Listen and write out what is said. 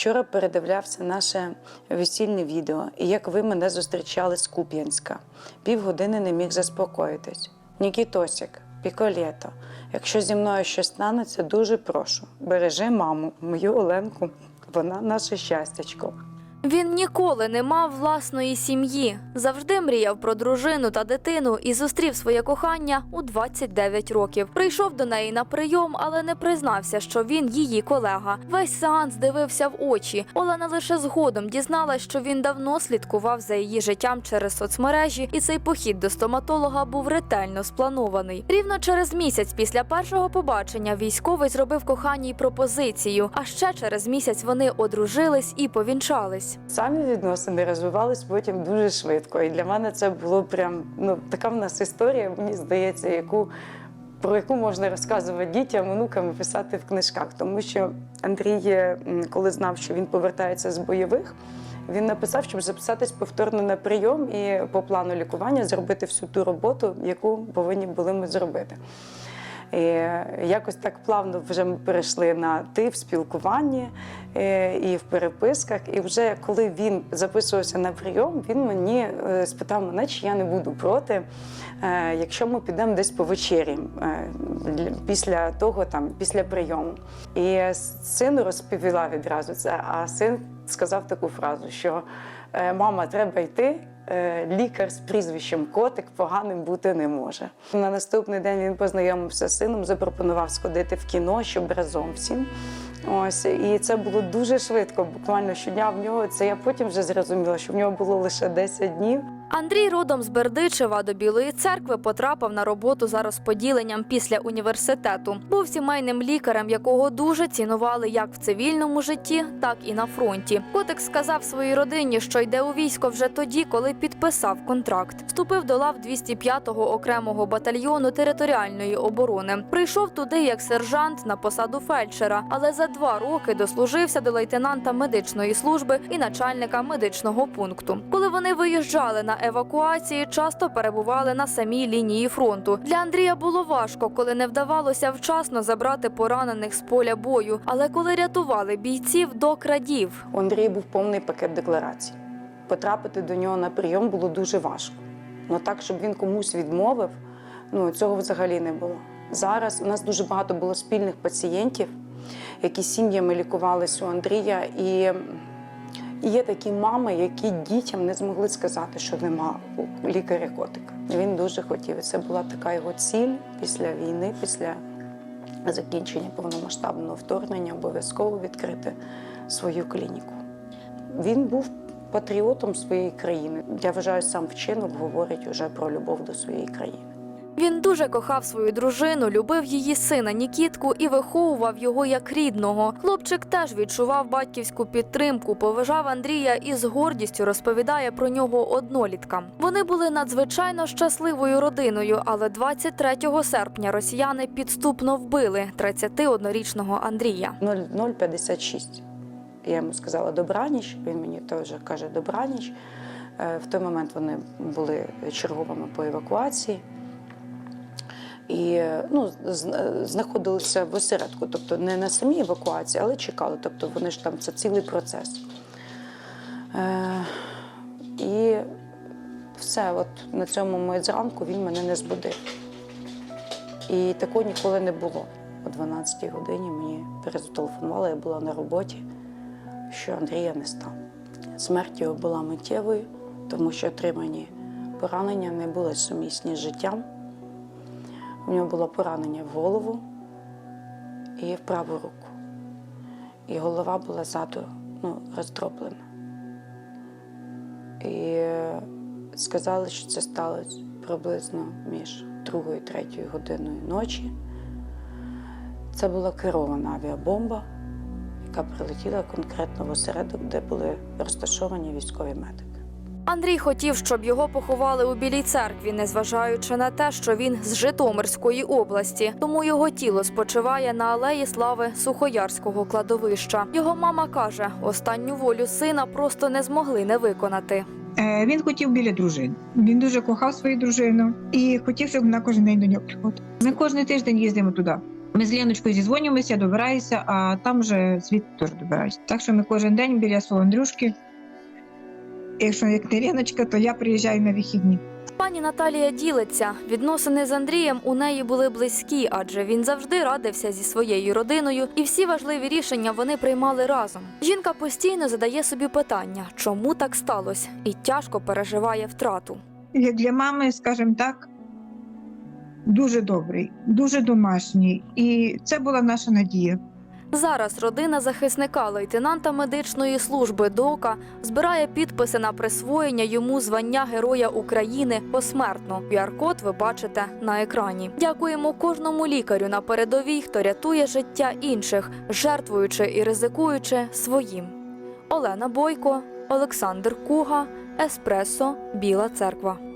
Вчора передивлявся наше весільне відео, і як ви мене зустрічали з Куп'янська. Півгодини не міг заспокоїтись. Нікітосік, Піколєто, якщо зі мною щось станеться, дуже прошу. Бережи маму, мою Оленку, вона наше щастячко. Він ніколи не мав власної сім'ї, завжди мріяв про дружину та дитину і зустрів своє кохання у 29 років. Прийшов до неї на прийом, але не признався, що він її колега. Весь сеанс дивився в очі. Олена лише згодом дізналась, що він давно слідкував за її життям через соцмережі, і цей похід до стоматолога був ретельно спланований. Рівно через місяць після першого побачення військовий зробив коханій пропозицію. А ще через місяць вони одружились і повінчались. Самі відносини розвивались потім дуже швидко. І для мене це було прям ну така в нас історія, мені здається, яку про яку можна розказувати дітям, онукам і писати в книжках. Тому що Андрій, коли знав, що він повертається з бойових, він написав, щоб записатись повторно на прийом і по плану лікування зробити всю ту роботу, яку повинні були ми зробити. І якось так плавно вже ми перейшли на ти в спілкуванні е, і в переписках. І вже коли він записувався на прийом, він мені е, спитав мене, чи я не буду проти, е, якщо ми підемо десь по вечері після того, там після прийому. І син розповіла відразу це. А син сказав таку фразу, що мама, треба йти. Е, Лікар з прізвищем Котик поганим бути не може. На наступний день він познайомився з сином, запропонував сходити в кіно, щоб разом всім. Ось і це було дуже швидко. Буквально щодня в нього це я потім вже зрозуміла, що в нього було лише 10 днів. Андрій родом з Бердичева до Білої церкви потрапив на роботу за розподіленням після університету. Був сімейним лікарем, якого дуже цінували як в цивільному житті, так і на фронті. Котик сказав своїй родині, що йде у військо вже тоді, коли підписав контракт. Вступив до лав 205-го окремого батальйону територіальної оборони. Прийшов туди як сержант на посаду фельдшера, але за два роки дослужився до лейтенанта медичної служби і начальника медичного пункту. Коли вони виїжджали на евакуації, часто перебували на самій лінії фронту. Для Андрія було важко, коли не вдавалося вчасно забрати поранених з поля бою. Але коли рятували бійців до крадів, У Андрія був повний пакет декларацій. Потрапити до нього на прийом було дуже важко. Ну так, щоб він комусь відмовив, ну цього взагалі не було. Зараз у нас дуже багато було спільних пацієнтів, які сім'ями лікувалися у Андрія. І є такі мами, які дітям не змогли сказати, що нема лікаря котика. Він дуже хотів. Це була така його ціль після війни, після закінчення повномасштабного вторгнення, обов'язково відкрити свою клініку. Він був патріотом своєї країни. Я вважаю, сам вчинок говорить уже про любов до своєї країни. Він дуже кохав свою дружину, любив її сина Нікітку і виховував його як рідного. Хлопчик теж відчував батьківську підтримку, поважав Андрія і з гордістю розповідає про нього одноліткам. Вони були надзвичайно щасливою родиною, але 23 серпня росіяни підступно вбили 31-річного Андрія. 0,056. Я йому сказала добраніч, він мені теж каже добраніч. Е, В той момент вони були черговими по евакуації. І ну, знаходилися в осередку, тобто не на самій евакуації, але чекали. Тобто вони ж там це цілий процес. Е, і все, от на цьому ми зранку він мене не збудив. І такого ніколи не було. О 12-й годині мені перезателефонували, я була на роботі, що Андрія не стало. Смерть його була миттєвою, тому що отримані поранення не були сумісні з життям. У нього було поранення в голову і в праву руку. І голова була ззаду ну, роздроблена. І е, сказали, що це сталося приблизно між другою і третьою годиною ночі. Це була керована авіабомба, яка прилетіла конкретно в осередок, де були розташовані військові медики. Андрій хотів, щоб його поховали у Білій церкві, незважаючи на те, що він з Житомирської області. Тому його тіло спочиває на алеї слави Сухоярського кладовища. Його мама каже, останню волю сина просто не змогли не виконати. Е, Він хотів біля дружини. Він дуже кохав свою дружину і хотів, щоб вона кожен день до нього приходила. Ми кожен тиждень їздимо туди. Ми з Леночкою зізвонюємося, добираюся, а там вже звідти теж добираюся. Так що ми кожен день біля свого Андрюшки. Якщо як не Леночка, то я приїжджаю на вихідні. Пані Наталія ділиться. Відносини з Андрієм у неї були близькі, адже він завжди радився зі своєю родиною, і всі важливі рішення вони приймали разом. Жінка постійно задає собі питання, чому так сталося, і тяжко переживає втрату. Як для мами, скажімо так, дуже добрий, дуже домашній. І це була наша надія. Зараз родина захисника лейтенанта медичної служби ДОКа збирає підписи на присвоєння йому звання Героя України посмертно. QR-код ви бачите на екрані. Дякуємо кожному лікарю на передовій, хто рятує життя інших, жертвуючи і ризикуючи своїм. Олена Бойко, Олександр Куга, Еспресо, Біла Церква.